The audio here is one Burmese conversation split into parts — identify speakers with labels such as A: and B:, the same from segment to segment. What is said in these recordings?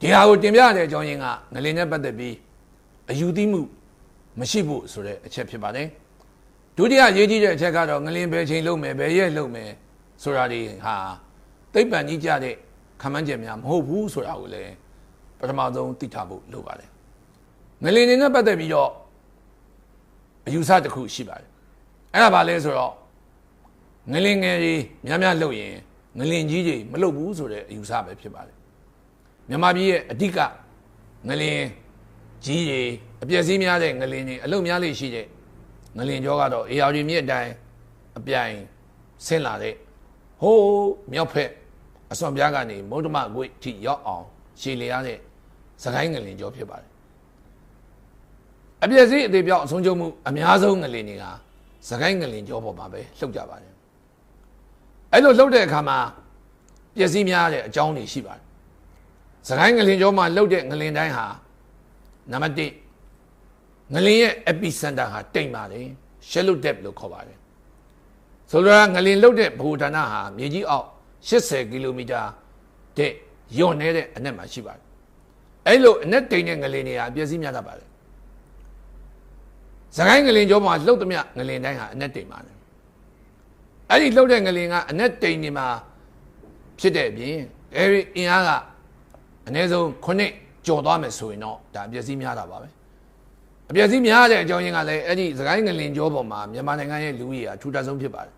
A: ဒီဟာကိုတင်ပြရတဲ့အကြောင်းရင်းကငလင်နဲ့ပတ်သက်ပြီးအယူသီးမှုမရှိဖို့ဆိုတဲ့အချက်ဖြစ်ပါတယ်ဒုတိယရေးကြီးတဲ့အချက်ကတော့ငလင်ဘယ်ချိန်လုံးမယ်ဘယ်ရက်လုံးမယ်ဆိုတာတွေဟာသိပ္ပံကြီးကြတဲ့ခမန်းကျင်များမဟုတ်ဘူးဆိုတာကိုလည်းပထမဆုံးသိထားဖို့လိုပါတယ်ငလင်နေနဲ့ပတ်သက်ပြီးတော့အယူဆတစ်ခုရှိပါတယ်အဲ့ဒါဘာလဲဆိုတော့ငလင်ငယ်ကြီးများများလှုပ်ရင်ငလင်ကြီးကြီးမလှုပ်ဘူးဆိုတဲ့အယူဆပဲဖြစ်ပါတယ် မြန်မာပြည်ရဲ့အဓိကငလင်ကြီးတွေအပြည့်စည်းများတဲ့ငလင်တွေအလုံများလေးရှိတဲ့ငလင်ကြောကတော့အေယာရီမြစ်အတိုင်းအပြိုင်ဆင်းလာတဲ့ဟိုးမြောက်ဖက်အစွန်ပြားကနေမုဒ္ဓမကွေ့ထိရောက်အောင်ရှည်လျားတဲ့စကိုင်းငလင်ကြောဖြစ်ပါတယ်အပြည့်စည်းအသေးပြောက်အဆုံးချုပ်မှုအများဆုံးငလင်တွေကစကိုင်းငလင်ကြောပေါ်မှာပဲလှုပ်ကြပါတယ်အဲ့လိုလှုပ်တဲ့အခါမှာပျက်စီးများတဲ့အကြောင်းတွေရှိပါတယ် စကိုင်းငလင်ကြောမှာလှုပ်တဲ့ငလင်တိုင်းဟာနံပါတ်1ငလင်ရဲ့ epicenter ဟာတိမ်ပါတယ် shallow depth လို့ခေါ်ပါတယ်ဆိုတော့ငလင်လှုပ်တဲ့ဘူဌာနဟာမြေကြီးအောက်80ကီလိုမီတာတဲ့ယွန်နေတဲ့အနက်မှာရှိပါတယ်အဲ့လိုအနက်တိမ်တဲ့ငလင်တွေဟာအပြည့်စည်းများတတ်ပါတယ်စကိုင်းငလင်ကြောမှာလှုပ်သမျှငလင်တိုင်းဟာအနက်တိမ်ပါတယ်အဲ့ဒီလှုပ်တဲ့ငလင်ကအနက်တိမ်နေမှာဖြစ်တဲ့အပြင်အဲဒီအင်အားက အနည်းဆုံး9ကျော်သွားမယ်ဆိုရင်တော့ဒါအပျက်စီးများတာပါပဲအပျက်စီးများတဲ့အကြောင်းရင်းကလည်းအဲ့ဒီစကိုင်းငလင်ကြောပေါ်မှာမြန်မာနိုင်ငံရဲ့လူကြီးအထူးတဆုံးဖြစ်ပါတယ်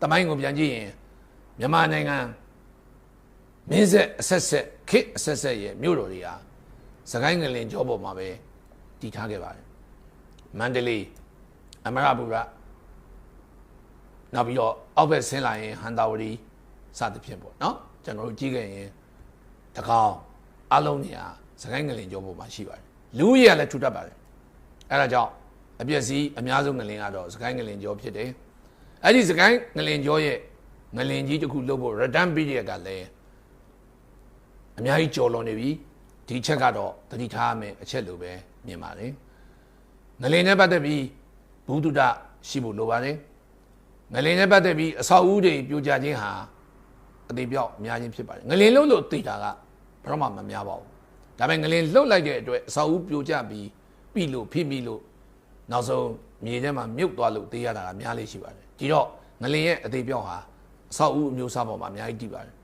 A: တမိုင်းကိုပြန်ကြည့်ရင်မြန်မာနိုင်ငံမင်းဆက်အဆက်ဆက်ခေတ်အဆက်ဆက်ရဲ့မြို့တော်တွေဟာစကိုင်းငလင်ကြောပေါ်မှာပဲတည်ထားခဲ့ပါတယ်မန္တလေးအမရပူရနောက်ပြီးတော့အောက်ဘက်ဆင်းလာရင်ဟန်တာဝတီစသဖြင့်ပေါ့နော်ကျွန်တော်တို့ကြည့်ခဲ့ရင်တကောင်း အလုံးနေရာစကိုင်းငလင်ကြောပေါ်မှာရှိပါတယ်လူကြီးကလည်းထူတတ်ပါတယ်အဲဒါကြောင့်အပြည့်စည်းအများဆုံးငလင်ကတော့စကိုင်းငလင်ကြောဖြစ်တယ်အဲ့ဒီစကိုင်းငလင်ကြောရဲ့ငလင်ကြီးတစ်ခုလုပ်ဖို့ return period ကလည်းအများကြီးကြော်လွန်နေပြီဒီချက်ကတော့တတိထားမယ်အချက်လိုပဲမြင်ပါတယ်ငလင်နဲ့ပတ်သက်ပြီးဘုဒ္ဓရှိဖို့လိုပါတယ်ငလင်နဲ့ပတ်သက်ပြီးအဆောက်အဦတွေပြိုကျခြင်းဟာအသေးပြောက်အများကြီးဖြစ်ပါတယ်ငလင်လုံးလို့သိတာက ဘယ်တော့မှမများပါဘူးဒါပေမဲ့ငလင်လှုပ်လိုက်တဲ့အတွက်အဆောက်အဦပြိုကျပြီးပြီလို့ဖိမိလို့နောက်ဆုံးမြေထဲမှာမြုပ်သွားလို့သိရတာကများလေးရှိပါတယ်ဒီတော့ငလင်ရဲ့အသေးပြောက်ဟာအဆောက်အဦအမျိုးအစားပေါ်မှာအများကြီးတည်ပါတယ်